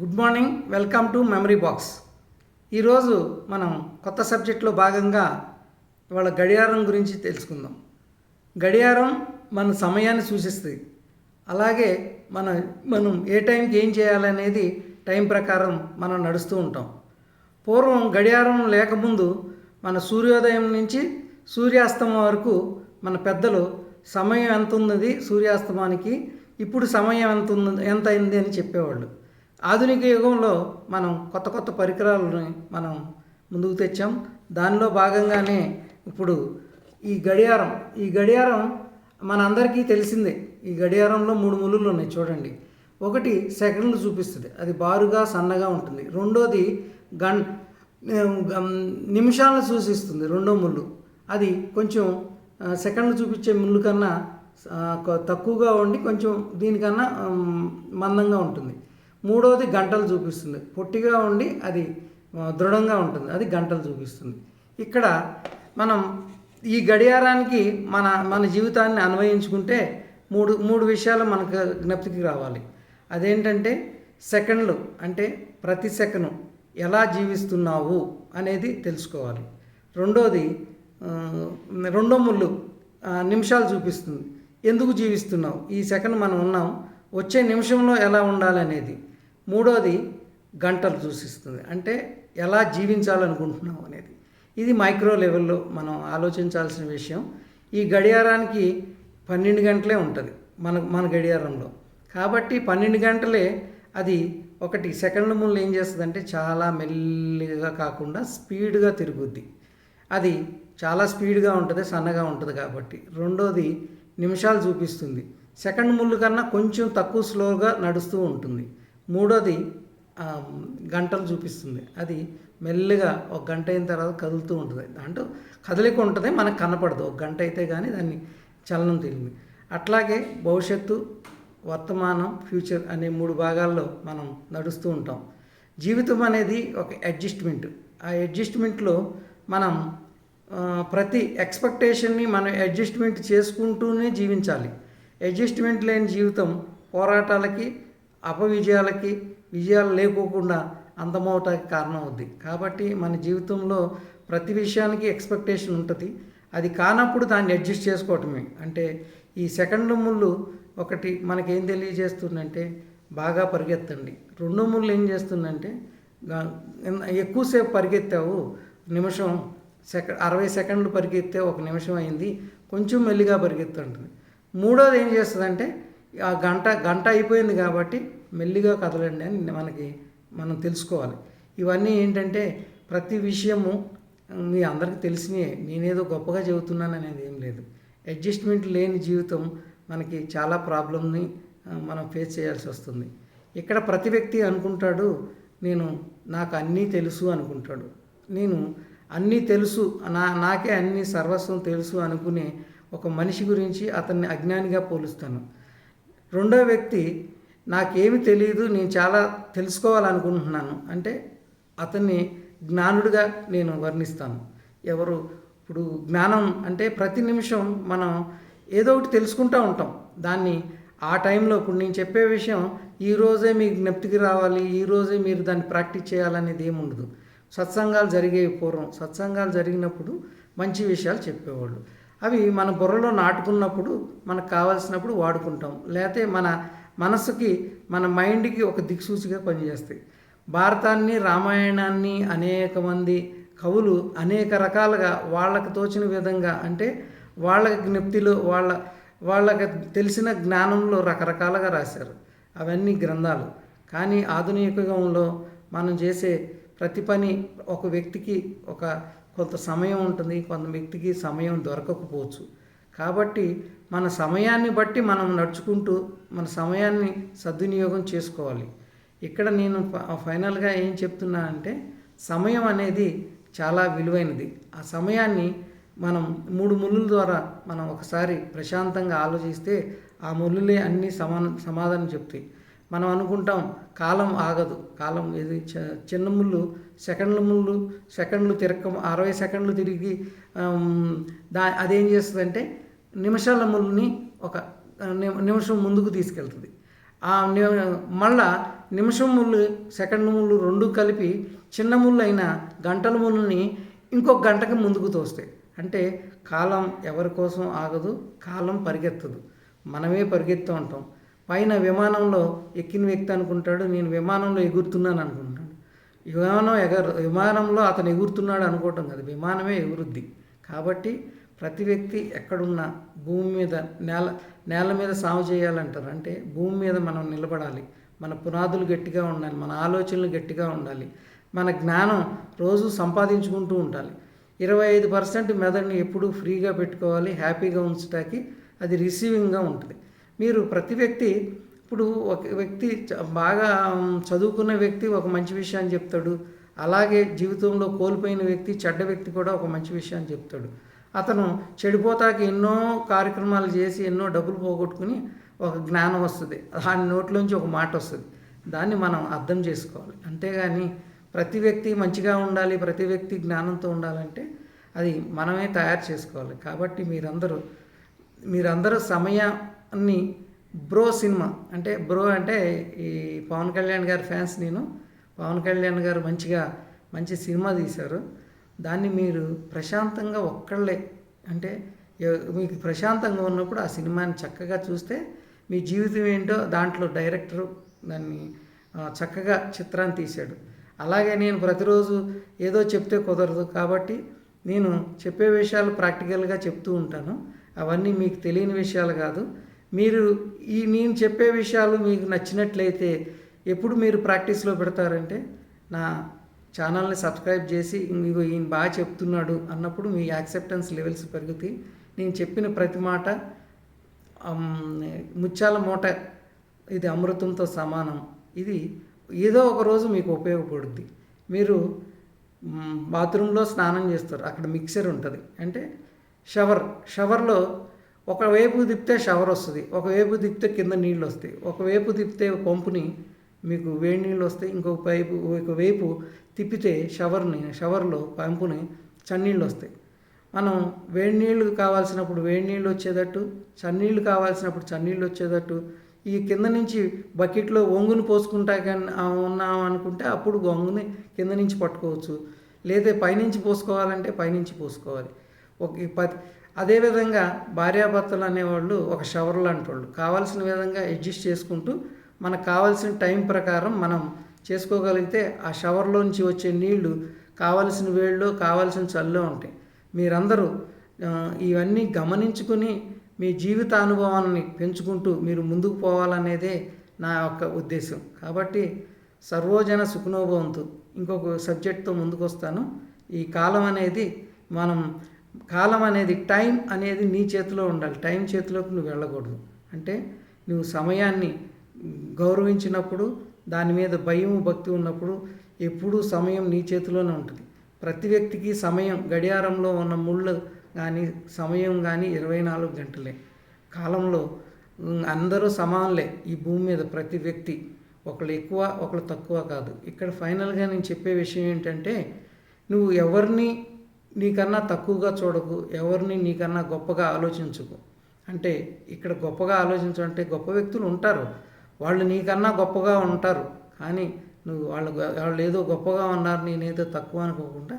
Good morning welcome to memory box. ఈరోజు మనం కొత్త సబ్జెక్ట్లో భాగంగా ఇవాళ గడియారం గురించి తెలుసుకుందాం. గడియారం మన సమయాన్ని సూచిస్తుంది. అలాగే మన మనం ఏ టైంకి ఏం చేయాలనేది టైం ప్రకారం మనం నడుస్తూ ఉంటాం. పూర్వం గడియారం లేకముందు మన సూర్యోదయం నుంచి సూర్యాస్తమం వరకు మన పెద్దలు సమయం ఎంత ఉన్నది సూర్యాస్తమానికి ఇప్పుడు సమయం ఎంత ఉంది ఎంత అయింది అని చెప్పేవాళ్ళు. ఆధునిక యుగంలో మనం కొత్త కొత్త పరికరాలని మనం ముందుకు తెచ్చాం. దానిలో భాగంగానే ఇప్పుడు ఈ గడియారం ఈ గడియారం మనందరికీ తెలిసిందే. ఈ గడియారంలో మూడు ములులు ఉన్నాయి చూడండి. ఒకటి సెకండ్లు చూపిస్తుంది. అది బారుగా సన్నగా ఉంటుంది. రెండోది గన్ నిమిషాలను సూచిస్తుంది రెండో ముళ్ళు. అది కొంచెం సెకండ్లు చూపించే ముళ్ళు కన్నా తక్కువగా ఉండి కొంచెం దీనికన్నా మందంగా ఉంటుంది. మూడోది గంటలు చూపిస్తుంది. పొట్టిగా ఉండి అది దృఢంగా ఉంటుంది. అది గంటలు చూపిస్తుంది. ఇక్కడ మనం ఈ గడియారానికి మన మన జీవితాన్ని అన్వయించుకుంటే మూడు మూడు విషయాలు మనకు జ్ఞప్తికి రావాలి. అదేంటంటే సెకండ్లు అంటే ప్రతి సెకండ్ ఎలా జీవిస్తున్నావు అనేది తెలుసుకోవాలి. రెండోది రెండో ముళ్ళు నిమిషాలు చూపిస్తుంది. ఎందుకు జీవిస్తున్నావు? ఈ సెకండ్ మనం ఉన్నాం. వచ్చే నిమిషంలో ఎలా ఉండాలనేది. మూడోది గంటలు సూచిస్తుంది. అంటే ఎలా జీవించాలనుకుంటున్నాం అనేది. ఇది మైక్రో లెవెల్లో మనం ఆలోచించాల్సిన విషయం. ఈ గడియారానికి పన్నెండు గంటలే ఉంటుంది మన మన గడియారంలో. కాబట్టి పన్నెండు గంటలే అది ఒకటి సెకండ్ ముళ్ళు ఏం చేస్తుందంటే చాలా మెల్లిగా కాకుండా స్పీడ్గా తిరుగుద్ది. అది చాలా స్పీడ్గా ఉంటుంది సన్నగా ఉంటుంది కాబట్టి. రెండోది నిమిషాలు చూపిస్తుంది. సెకండ్ ముళ్ళు కన్నా కొంచెం తక్కువ స్లోగా నడుస్తూ ఉంటుంది. మూడోది గంటలు చూపిస్తుంది. అది మెల్లగా ఒక గంట అయిన తర్వాత కదులుతూ ఉంటుంది. దాంట్లో కదలిక ఉంటుంది మనకు కనపడదు. ఒక గంట అయితే కానీ దాన్ని చలనం తెలియదు. అట్లాగే భవిష్యత్తు వర్తమానం ఫ్యూచర్ అనే మూడు భాగాల్లో మనం నడుస్తూ ఉంటాం. జీవితం అనేది ఒక అడ్జస్ట్మెంట్. ఆ అడ్జస్ట్మెంట్లో మనం ప్రతి ఎక్స్పెక్టేషన్ని మనం అడ్జస్ట్మెంట్ చేసుకుంటూనే జీవించాలి. అడ్జస్ట్మెంట్ లేని జీవితం పోరాటాలకి అపవిజయాలకి విజయాలు లేకోకుండా అంతమవటానికి కారణం అవుద్ది కాబట్టి మన జీవితంలో ప్రతి విషయానికి ఎక్స్పెక్టేషన్ ఉంటుంది. అది కానప్పుడు దాన్ని అడ్జస్ట్ చేసుకోవటమే. అంటే ఈ సెకండ్ ముళ్ళు ఒకటి మనకేం తెలియజేస్తుందంటే బాగా పరిగెత్తండి. రెండో ముళ్ళు ఏం చేస్తుందంటే ఎక్కువసేపు పరిగెత్తావు నిమిషం సెక అరవై సెకండ్లు పరిగెత్తే ఒక నిమిషం అయింది కొంచెం మెల్లిగా పరిగెత్తుంటుంది. మూడోది ఏం చేస్తుందంటే ఆ గంట గంట అయిపోయింది కాబట్టి మెల్లిగా కదలండి అని మనకి మనం తెలుసుకోవాలి. ఇవన్నీ ఏంటంటే ప్రతి విషయము మీ అందరికీ తెలిసినే నేనేదో గొప్పగా చెబుతున్నాను అనేది ఏం లేదు. అడ్జస్ట్మెంట్ లేని జీవితం మనకి చాలా ప్రాబ్లమ్ని మనం ఫేస్ చేయాల్సి వస్తుంది. ఇక్కడ ప్రతి వ్యక్తి అనుకుంటాడు నేను నాకు అన్నీ తెలుసు అనుకుంటాడు. నేను అన్నీ తెలుసు నా నాకే అన్ని సర్వస్వం తెలుసు అనుకునే ఒక మనిషి గురించి అతన్ని అజ్ఞానిగా పోలుస్తాను. రెండో వ్యక్తి నాకేమి తెలియదు నేను చాలా తెలుసుకోవాలనుకుంటున్నాను. అంటే అతన్ని జ్ఞానుడిగా నేను వర్ణిస్తాను. ఎవరు? ఇప్పుడు జ్ఞానం అంటే ప్రతి నిమిషం మనం ఏదో ఒకటి తెలుసుకుంటూ ఉంటాం. దాన్ని ఆ టైంలో ఇప్పుడు నేను చెప్పే విషయం ఈ రోజే మీ జ్ఞప్తికి రావాలి ఈ రోజే మీరు దాన్ని ప్రాక్టీస్ చేయాలనేది ఏముండదు సత్సంగాలు జరిగేవి పూర్వం సత్సంగాలు జరిగినప్పుడు మంచి విషయాలు చెప్పేవాళ్ళు. అవి మన బుర్రలో నాటుకున్నప్పుడు మనకు కావాల్సినప్పుడు వాడుకుంటాం. లేకపోతే మన మనసుకి మన మైండ్కి ఒక దిక్సూచిగా పనిచేస్తాయి. భారతాన్ని రామాయణాన్ని అనేక మంది కవులు అనేక రకాలుగా వాళ్ళకు తోచిన విధంగా అంటే వాళ్ళ జ్ఞప్తిలో వాళ్ళ వాళ్ళకి తెలిసిన జ్ఞానంలో రకరకాలుగా రాశారు. అవన్నీ గ్రంథాలు. కానీ ఆధునిక యుగంలో మనం చేసే ప్రతి పని ఒక వ్యక్తికి ఒక కొంత సమయం ఉంటుంది కొంత వ్యక్తికి సమయం దొరకకపోవచ్చు. కాబట్టి మన సమయాన్ని బట్టి మనం నడుచుకుంటూ మన సమయాన్ని సద్వినియోగం చేసుకోవాలి. ఇక్కడ నేను ఫైనల్గా ఏం చెప్తున్నా అంటే సమయం అనేది చాలా విలువైనది. ఆ సమయాన్ని మనం మూడు ముళ్ళుల ద్వారా మనం ఒకసారి ప్రశాంతంగా ఆలోచిస్తే ఆ ముళ్ళులే అన్ని సమాన సమాధానం చెప్తాయి. మనం అనుకుంటాం కాలం ఆగదు. కాలం ఇది చిన్న ముళ్ళు సెకండ్ల ముళ్ళు సెకండ్లు తిరగ అరవై సెకండ్లు తిరిగి దా అదేం చేస్తుందంటే నిమిషాల ముళ్ళుని ఒక ని- నిమిషం ముందుకు తీసుకెళ్తుంది. ఆ ని- మళ్ళా నిమిషం ముళ్ళు సెకండ్ ముళ్ళు రెండు కలిపి చిన్న ముళ్ళు అయిన గంటల ముళ్ళుని ఇంకొక గంటకి ముందుకు తోస్తాయి. అంటే కాలం ఎవరి కోసం ఆగదు? కాలం పరిగెత్తదు. మనమే పరిగెత్తూ ఉంటాం. పైన విమానంలో ఎక్కిన వ్యక్తి అనుకుంటాడు నేను విమానంలో ఎగురుతున్నాను అనుకుంటాడు. విమానం ఎగర విమానంలో అతను ఎగురుతున్నాడు అనుకోవటం కదా విమానమే ఎగురుద్ది. కాబట్టి ప్రతి వ్యక్తి ఎక్కడున్నా భూమి మీద నేల నేల మీద సాగు చేయాలంటారు. అంటే భూమి మీద మనం నిలబడాలి. మన పునాదులు గట్టిగా ఉండాలి మన ఆలోచనలు గట్టిగా ఉండాలి. మన జ్ఞానం రోజు సంపాదించుకుంటూ ఉండాలి. ఇరవై ఐదు పర్సెంట్ మెదడుని ఎప్పుడూ ఫ్రీగా పెట్టుకోవాలి హ్యాపీగా ఉంచడానికి అది రిసీవింగ్గా ఉంటుంది. మీరు ప్రతి వ్యక్తి ఇప్పుడు ఒక వ్యక్తి చ- బాగా చదువుకున్న వ్యక్తి ఒక మంచి విషయాన్ని చెప్తాడు. అలాగే జీవితంలో కోల్పోయిన వ్యక్తి చెడ్డ వ్యక్తి కూడా ఒక మంచి విషయాన్ని చెప్తాడు. అతను చెడిపోతాకి ఎన్నో కార్యక్రమాలు చేసి ఎన్నో డబ్బులు పోగొట్టుకుని ఒక జ్ఞానం వస్తుంది. దాని నోట్లోంచి ఒక మాట వస్తుంది. దాన్ని మనం అర్థం చేసుకోవాలి. అంతేగాని ప్రతి వ్యక్తి మంచిగా ఉండాలి ప్రతి వ్యక్తి జ్ఞానంతో ఉండాలంటే అది మనమే తయారు చేసుకోవాలి. కాబట్టి మీరందరూ మీరందరూ అన్ని బ్రో సినిమా. అంటే బ్రో అంటే ఈ పవన్ కళ్యాణ్ గారి ఫ్యాన్స్ నేను. పవన్ కళ్యాణ్ గారు మంచిగా మంచి సినిమా తీశారు. దాన్ని మీరు ప్రశాంతంగా ఒక్కళ్ళే అంటే మీకు ప్రశాంతంగా ఉన్నప్పుడు ఆ సినిమాని చక్కగా చూస్తే మీ జీవితం ఏంటో దాంట్లో డైరెక్టరు దాన్ని చక్కగా చిత్రాన్ని తీశాడు. అలాగే నేను ప్రతిరోజు ఏదో చెప్తే కుదరదు కాబట్టి నేను చెప్పే విషయాలు ప్రాక్టికల్గా చెప్తూ ఉంటాను. అవన్నీ మీకు తెలియని విషయాలు కాదు. మీరు ఈ నేను చెప్పే విషయాలు మీకు నచ్చినట్లయితే ఎప్పుడు మీరు ప్రాక్టీస్లో పెడతారంటే నా ఛానల్ని సబ్స్క్రైబ్ చేసి మీకు ఈయన బాగా చెప్తున్నాడు అన్నప్పుడు మీ యాక్సెప్టెన్స్ లెవెల్స్ పెరుగుతాయి. నేను చెప్పిన ప్రతి మాట ముత్యాల మూట ఇది అమృతంతో సమానం. ఇది ఏదో ఒక రోజు మీకు ఉపయోగపడుద్ది. మీరు బాత్రూంలో స్నానం చేస్తారు. అక్కడ మిక్సర్ ఉంటుంది. అంటే షవర్ షవర్లో ఒకవైపు తిప్పితే షవర్ వస్తుంది ఒకవైపు తిప్పితే కింద నీళ్ళు వస్తాయి ఒకవైపు తిప్పితే పంపుని మీకు వేడి నీళ్ళు వస్తాయి ఇంకొక వైపు ఒకవైపు తిప్పితే షవర్ని షవర్లో పంపుని చన్నీళ్ళు వస్తాయి. మనం వేడి నీళ్ళు కావాల్సినప్పుడు వేడి నీళ్ళు వచ్చేటట్టు చన్నీళ్ళు కావాల్సినప్పుడు చన్నీళ్ళు వచ్చేటట్టు ఈ కింద నుంచి బకెట్లో ఒంగుని పోసుకుంటా కానీ ఉన్నాం అనుకుంటే అప్పుడు ఒంగుని కింద నుంచి పట్టుకోవచ్చు. లేదా పైనుంచి పోసుకోవాలంటే పైనుంచి పోసుకోవాలి. ఒక పది అదేవిధంగా భార్యాభర్తలు అనేవాళ్ళు ఒక షవర్ లాంటి వాళ్ళు. కావాల్సిన విధంగా అడ్జస్ట్ చేసుకుంటూ మనకు కావాల్సిన టైం ప్రకారం మనం చేసుకోగలిగితే ఆ షవర్లోంచి వచ్చే నీళ్ళు కావాల్సిన వేళ్ళు కావాల్సిన చల్లో ఉంటాయి. మీరందరూ ఇవన్నీ గమనించుకుని మీ జీవిత అనుభవాన్ని పెంచుకుంటూ మీరు ముందుకు పోవాలనేదే నా యొక్క ఉద్దేశం. కాబట్టి సర్వోజన సుఖనోభవంతు ఇంకొక సబ్జెక్ట్తో ముందుకు వస్తాను ఈ కాలం అనేది మనం కాలం అనేది టైం అనేది నీ చేతిలో ఉండాలి. టైం చేతిలోకి నువ్వు వెళ్ళకూడదు. అంటే నువ్వు సమయాన్ని గౌరవించినప్పుడు దాని మీద భయం భక్తి ఉన్నప్పుడు ఎప్పుడూ సమయం నీ చేతిలోనే ఉంటుంది. ప్రతి వ్యక్తికి సమయం గడియారంలో ఉన్న ముళ్ళు కానీ సమయం కానీ ఇరవై నాలుగు గంటలే. కాలంలో అందరూ సమానులే ఈ భూమి మీద. ప్రతి వ్యక్తి ఒకళ్ళు ఎక్కువ ఒకళ్ళు తక్కువ కాదు. ఇక్కడ ఫైనల్గా నేను చెప్పే విషయం ఏంటంటే నువ్వు ఎవరిని నీకన్నా తక్కువగా చూడకు ఎవరిని నీకన్నా గొప్పగా ఆలోచించకు. అంటే ఇక్కడ గొప్పగా ఆలోచించమంటే గొప్ప వ్యక్తులు ఉంటారు. వాళ్ళు నీకన్నా గొప్పగా ఉంటారు. కానీ నువ్వు వాళ్ళు వాళ్ళు ఏదో గొప్పగా ఉన్నారు నేనేదో తక్కువ అనుకోకుండా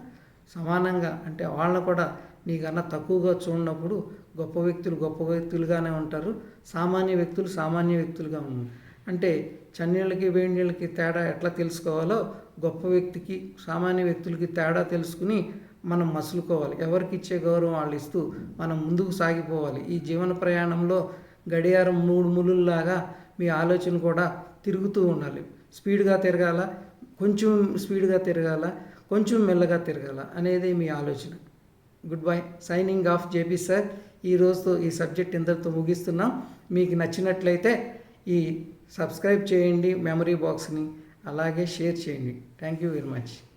సమానంగా అంటే వాళ్ళని కూడా నీకన్నా తక్కువగా చూడనప్పుడు గొప్ప వ్యక్తులు గొప్ప వ్యక్తులుగానే ఉంటారు. సామాన్య వ్యక్తులు సామాన్య వ్యక్తులుగా ఉన్నారు. అంటే చన్నీళ్ళకి వేడి నీళ్ళకి తేడా ఎట్లా తెలుసుకోవాలో గొప్ప వ్యక్తికి సామాన్య వ్యక్తులకి తేడా తెలుసుకుని మనం మసులుకోవాలి. ఎవరికి ఇచ్చే గౌరవం వాళ్ళు ఇస్తూ మనం ముందుకు సాగిపోవాలి. ఈ జీవన ప్రయాణంలో గడియారం మూడు ములుల్లాగా మీ ఆలోచన కూడా తిరుగుతూ ఉండాలి. స్పీడ్గా తిరగాల? కొంచెం స్పీడ్గా తిరగాల? కొంచెం మెల్లగా తిరగాల? అనేది మీ ఆలోచన. Good bye. Signing off JP sir. ఈ రోజుతో ఈ సబ్జెక్ట్ ఇంతటితో ముగిస్తున్నాం. మీకు నచ్చినట్లయితే ఈ సబ్స్క్రైబ్ చేయండి మెమరీ బాక్స్ని అలాగే షేర్ చేయండి. Thank you very much.